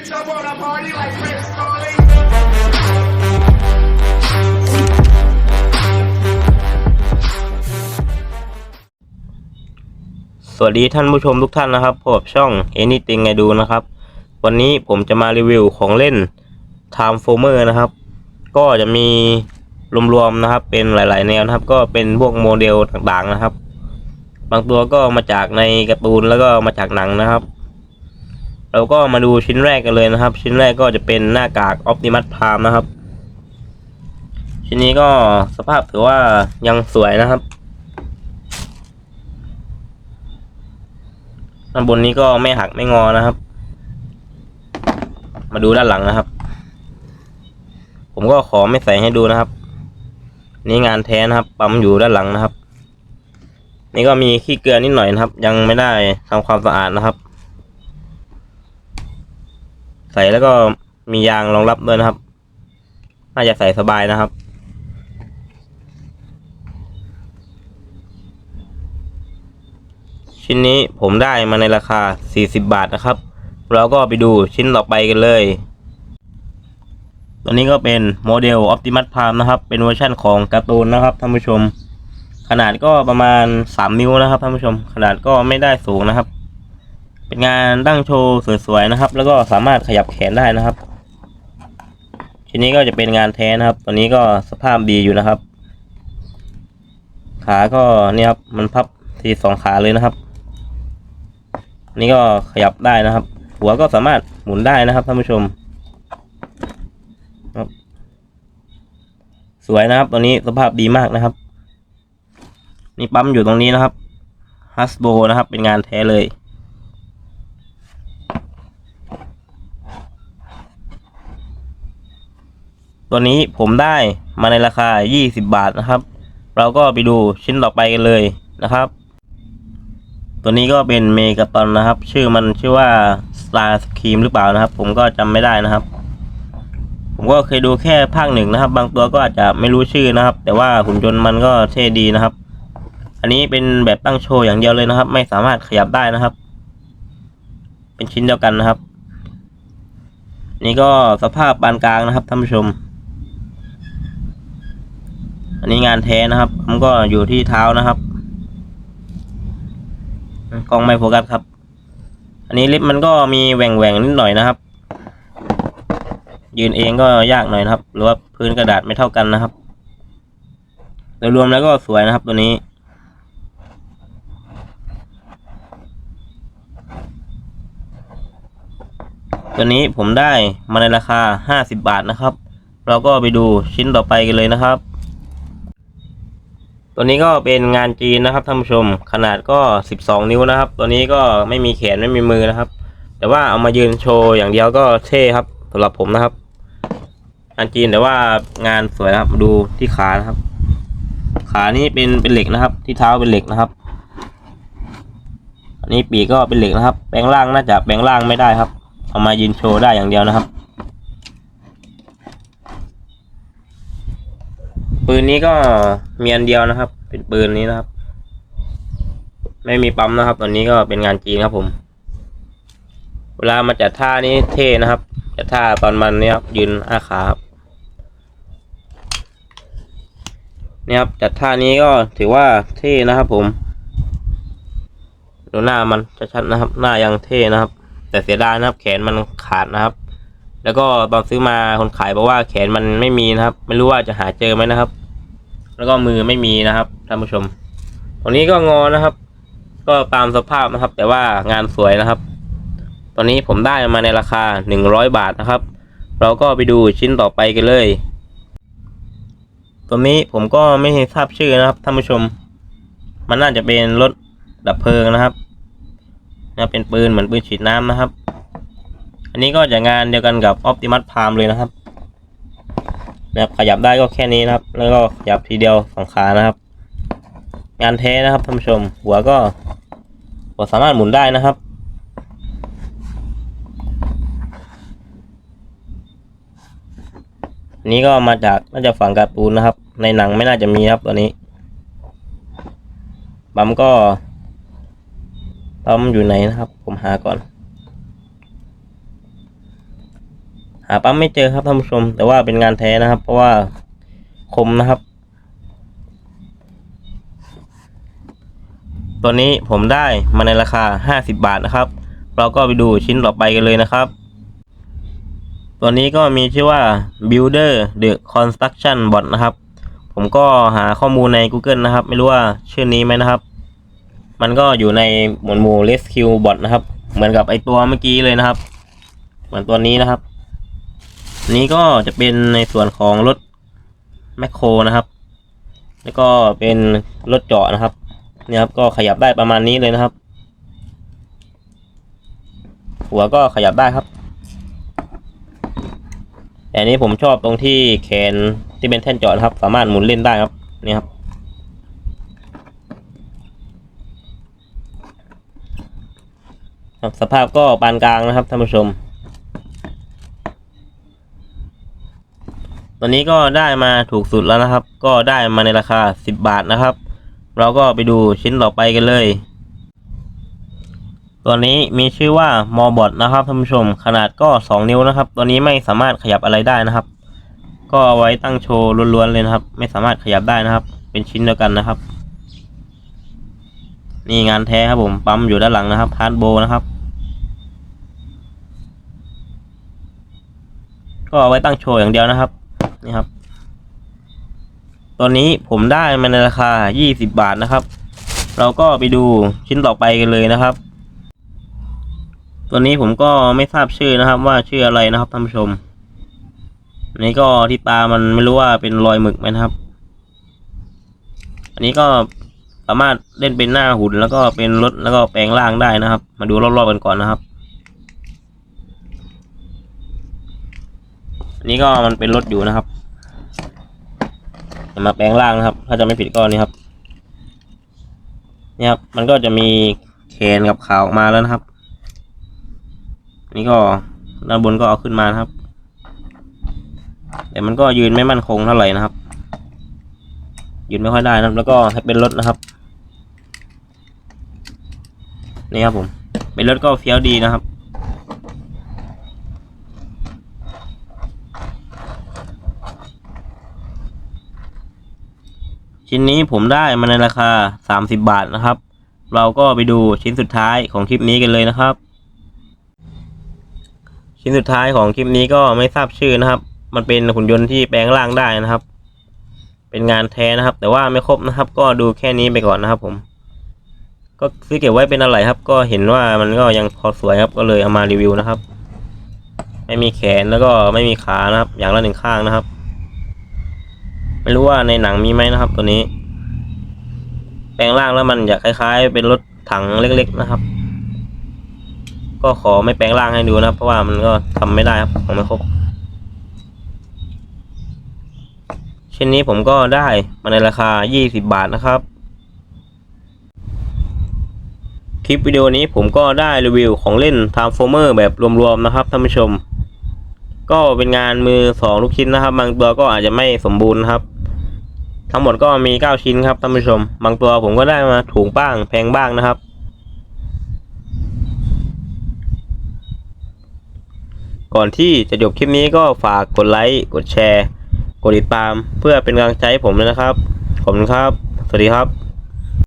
bitch, I wanna party like Chris Farley. สวัสดีท่านผู้ชมทุกท่านนะครับพบช่อง Anything I Do นะครับ วันนี้ผมจะมารีวิวของเล่น Transformer นะครับ ก็จะมีรวมๆนะครับ เป็นหลายๆแนวนะครับ ก็เป็นพวกโมเดลต่างๆนะครับ บางตัวก็มาจากในการ์ตูนแล้วก็มาจากหนังนะครับ เราก็มาดูชิ้นแรกกันเลยนะครับ ชิ้นแรกก็จะเป็นหน้ากาก Optimus Prime นะครับ ชิ้นนี้ก็สภาพถือว่ายังสวยนะครับด้านบนนี้ก็ไม่หักไม่งอนะครับ มาดูด้านหลังนะครับ ผมก็ขอไม่ใส่ให้ดูนะครับ นี่งานแท้นะครับ ปั๊มอยู่ด้านหลังนะครับ นี่ก็มีขี้เกลือนิดหน่อยนะครับ ยังไม่ได้ทำความสะอาดนะครับ ใส่แล้วก็มียางรองรับด้วยนะครับ น่าจะใส่สบายนะครับ ชิ้นนี้ผมได้มาในราคา 40 บาทนะครับ เราก็ไปดูชิ้นต่อไปกันเลย ตัวนี้ก็เป็นโมเดล Optimus Prime นะครับ เป็นเวอร์ชั่นของการ์ตูนนะครับท่านผู้ชม ขนาดก็ประมาณ 3 นิ้วนะครับท่านผู้ชม ขนาดก็ไม่ได้สูงนะครับ เป็นงานตั้งโชว์สวยๆนะครับ แล้วก็สามารถขยับแขนได้นะครับ ชิ้นนี้ก็จะเป็นงานแท้นะครับ ตัวนี้ก็สภาพดีอยู่นะครับ ขาก็นี่ครับมันพับทีสองขาเลยนะครับ นี่ก็ขยับได้นะครับ หัวก็สามารถหมุนได้นะครับท่านผู้ชมสวยนะครับตัวนี้สภาพดีมากนะครับ นี่ปั๊มอยู่ตรงนี้นะครับฮัสโบนะครับ เป็นงานแท้เลย ตัวนี้ผมได้มาในราคา 20 บาทนะครับ เราก็ไปดูชิ้นต่อไปกันเลยนะครับ ตัวนี้ก็เป็นเมกาตอนนะครับ ชื่อมันชื่อว่า Star Scream หรือเปล่านะครับ ผมก็จำไม่ได้นะครับ ผมก็เคยดูแค่ภาคหนึ่งนะครับ บางตัวก็อาจจะไม่รู้ชื่อนะครับ แต่ว่าหุ่นยนต์มันก็เท่ดีนะครับ อันนี้เป็นแบบตั้งโชว์อย่างเดียวเลยนะครับ ไม่สามารถขยับได้นะครับ เป็นชิ้นเดียวกันนะครับ นี่ก็สภาพปานกลางนะครับท่านผู้ชม อันนี้งานแท้นะครับผมก็อยู่ที่เท้านะครับกล้องไม่โฟกัสครับ อันนี้ลิฟต์มันก็มีแหว่งแหว่งนิดหน่อยนะครับ ยืนเองก็ยากหน่อยนะครับ หรือว่าพื้นกระดาษไม่เท่ากันนะครับ โดยรวมแล้วก็สวยนะครับตัวนี้ตัวนี้ผมได้มาในราคาห้าสิบบาทนะครับ เราก็ไปดูชิ้นต่อไปกันเลยนะครับ ตัวนี้ก็เป็นงานจีนนะครับท่านผู้ชม ขนาดก็ 12 นิ้วนะครับ ตัวนี้ก็ไม่มีแขนไม่มีมือนะครับ แต่ว่าเอามายืนโชว์อย่างเดียวก็เท่ครับสำหรับผมนะครับ งานจีนแต่ว่างานสวยนะครับ ดูที่ขานะครับ ขานี่เป็นเป็นเหล็กนะครับ ที่เท้าเป็นเหล็กนะครับ อันนี้ปีกก็เป็นเหล็กนะครับ แปลงล่างน่าจะแปลงล่างไม่ได้ครับ เอามายืนโชว์ได้อย่างเดียวนะครับ ปืนนี้ก็มีอันเดียวนะครับ เป็นปืนนี้นะครับ ไม่มีปั๊มนะครับตัวนี้ก็เป็นงานจีนครับผม เวลามาจัดท่านี้เท่นะครับ จัดท่าตอนมันเนี่ยครับยืนอ้าขาครับเนี่ยครับจัดท่านี้ก็ถือว่าเท่นะครับผมดูหน้ามันชัดๆนะครับ หน้ายังเท่นะครับ แต่เสียดายนะครับ แขนมันขาดนะครับ แล้วก็ตอนซื้อมาคนขายบอกว่าแขนมันไม่มีนะครับ ไม่รู้ว่าจะหาเจอไหมนะครับ แล้วก็มือไม่มีนะครับท่านผู้ชม ตรงนี้ก็งอนะครับ ก็ตามสภาพนะครับ แต่ว่างานสวยนะครับ ตอนนี้ผมได้มาในราคาหนึ่งร้อยบาทนะครับ เราก็ไปดูชิ้นต่อไปกันเลย ตัวนี้ผมก็ไม่ทราบชื่อนะครับท่านผู้ชม มันน่าจะเป็นรถดับเพลิงนะครับนะเป็นปืนเหมือนปืนฉีดน้ำนะครับ อันนี้ก็จะงานเดียวกันกับ Optimus Prime เลยนะครับ นะครับขยับได้ก็แค่นี้นะครับ แล้วก็ขยับทีเดียวสองขานะครับ งานแท้นะครับท่านผู้ชม หัวก็หัวสามารถหมุนได้นะครับนนี้ก็มาจากน่าจะฝั่งการ์ตูนนะครับ ในหนังไม่น่าจะมีครับตัวนี้ปั๊มก็ปั๊มอยู่ไหนนะครับ ผมหาก่อน หาปั๊มไม่เจอครับท่านผู้ชม แต่ว่าเป็นงานแท้นะครับ เพราะว่าคมนะครับ ตัวนี้ผมได้มาในราคา 50 บาทนะครับ เราก็ไปดูชิ้นต่อไปกันเลยนะครับ ตัวนี้ก็มีชื่อว่า Builder the Construction Bot นะครับ ผมก็หาข้อมูลใน Google นะครับ ไม่รู้ว่าชื่อนี้ไหมนะครับ มันก็อยู่ในหมวดหมู่ Rescue Bot นะครับ เหมือนกับไอตัวเมื่อกี้เลยนะครับ เหมือนตัวนี้นะครับ นี้ก็จะเป็นในส่วนของรถแมคโครนะครับ แล้วก็เป็นรถเจาะนะครับเนี่ยครับก็ขยับได้ประมาณนี้เลยนะครับ หัวก็ขยับได้ครับ แต่นี้ผมชอบตรงที่แขนที่เป็นแท่นเจาะครับ สามารถหมุนเล่นได้ครับนี่ครับ สภาพก็ปานกลางนะครับท่านผู้ชม ตอนนี้ก็ได้มาถูกสุดแล้วนะครับ ก็ได้มาในราคา 10 บาทนะครับ เราก็ไปดูชิ้นต่อไปกันเลย ตัวนี้มีชื่อว่ามอบอทนะครับท่านผู้ชม ขนาดก็ 2 นิ้วนะครับ ตัวนี้ไม่สามารถขยับอะไรได้นะครับ ก็เอาไว้ตั้งโชว์ล้วนๆเลยนะครับ ไม่สามารถขยับได้นะครับ เป็นชิ้นเดียวกันนะครับ นี่งานแท้ครับผม ปั๊มอยู่ด้านหลังนะครับฮาร์ดโบนะครับก็เอาไว้ตั้งโชว์อย่างเดียวนะครับ นี่ครับตัวนี้ผมได้มาในราคา 20 บาทนะครับ เราก็ไปดูชิ้นต่อไปกันเลยนะครับ ตัวนี้ผมก็ไม่ทราบชื่อนะครับ ว่าชื่ออะไรนะครับท่านผู้ชมอันนี้ก็ที่ตามันไม่รู้ว่าเป็นรอยหมึกไหมนะครับ อันนี้ก็สามารถเล่นเป็นหน้าหุ่นแล้วก็เป็นรถแล้วก็แปลงร่างได้นะครับ มาดูรอบๆกันก่อนนะครับ นนี้ก็มันเป็นรถอยู่นะครับมาแปลงร่างนะครับ ถ้าจะไม่ผิดก็นี่ครับนี่ครับมันก็จะมีแขนกับขาออกมาแล้วนะครับนนี้ก็ด้านบนก็เอาขึ้นมานะครับ แต่มันก็ยืนไม่มั่นคงเท่าไหร่นะครับ ยืนไม่ค่อยได้นะครับ แล้วก็ให้เป็นรถนะครับ นี่ครับผม เป็นรถก็เฟี้ยวดีนะครับ ชิ้นนี้ผมได้มาในราคา 30 บาทนะครับ เราก็ไปดูชิ้นสุดท้ายของคลิปนี้กันเลยนะครับ ชิ้นสุดท้ายของคลิปนี้ก็ไม่ทราบชื่อนะครับ มันเป็นหุ่นยนต์ที่แปลงร่างได้นะครับ เป็นงานแท้นะครับ แต่ว่าไม่ครบนะครับ ก็ดูแค่นี้ไปก่อนนะครับ ผม ก็ซื้อเก็บไว้เป็นอะไรครับ ก็เห็นว่ามันก็ยังพอสวยครับ ก็เลยเอามารีวิวนะครับ ไม่มีแขนแล้วก็ไม่มีขานะครับ อย่างละหนึ่งข้างนะครับ ไม่รู้ว่าในหนังมีไหมนะครับ ตัวนี้ แปลงร่างแล้วมันอยากคล้าย ๆ เป็นรถถังเล็ก ๆนะครับ ก็ขอไม่แปลงร่างให้ดูนะครับเพราะว่ามันก็ทำไม่ได้ครับของไม่ครบเชิ้นนี้ผมก็ได้มาในราคา 20 บาทนะครับคลิปวิดีโอนี้ผมก็ได้รีวิวของเล่น Transformer แบบรวมๆนะครับท่านผู้ชม ก็เป็นงานมือสองลูกชิ้นนะครับ บางตัวก็อาจจะไม่สมบูรณ์ครับ ทั้งหมดก็มีเก้าชิ้นครับท่านผู้ชม บางตัวผมก็ได้มาถูกบ้างแพงบ้างนะครับ ก่อนที่จะจบคลิปนี้ก็ฝากกดไลค์กดแชร์ กดติดตามเพื่อเป็นกำลังใจให้ผมเลยนะครับ ขอบคุณครับ สวัสดีครับ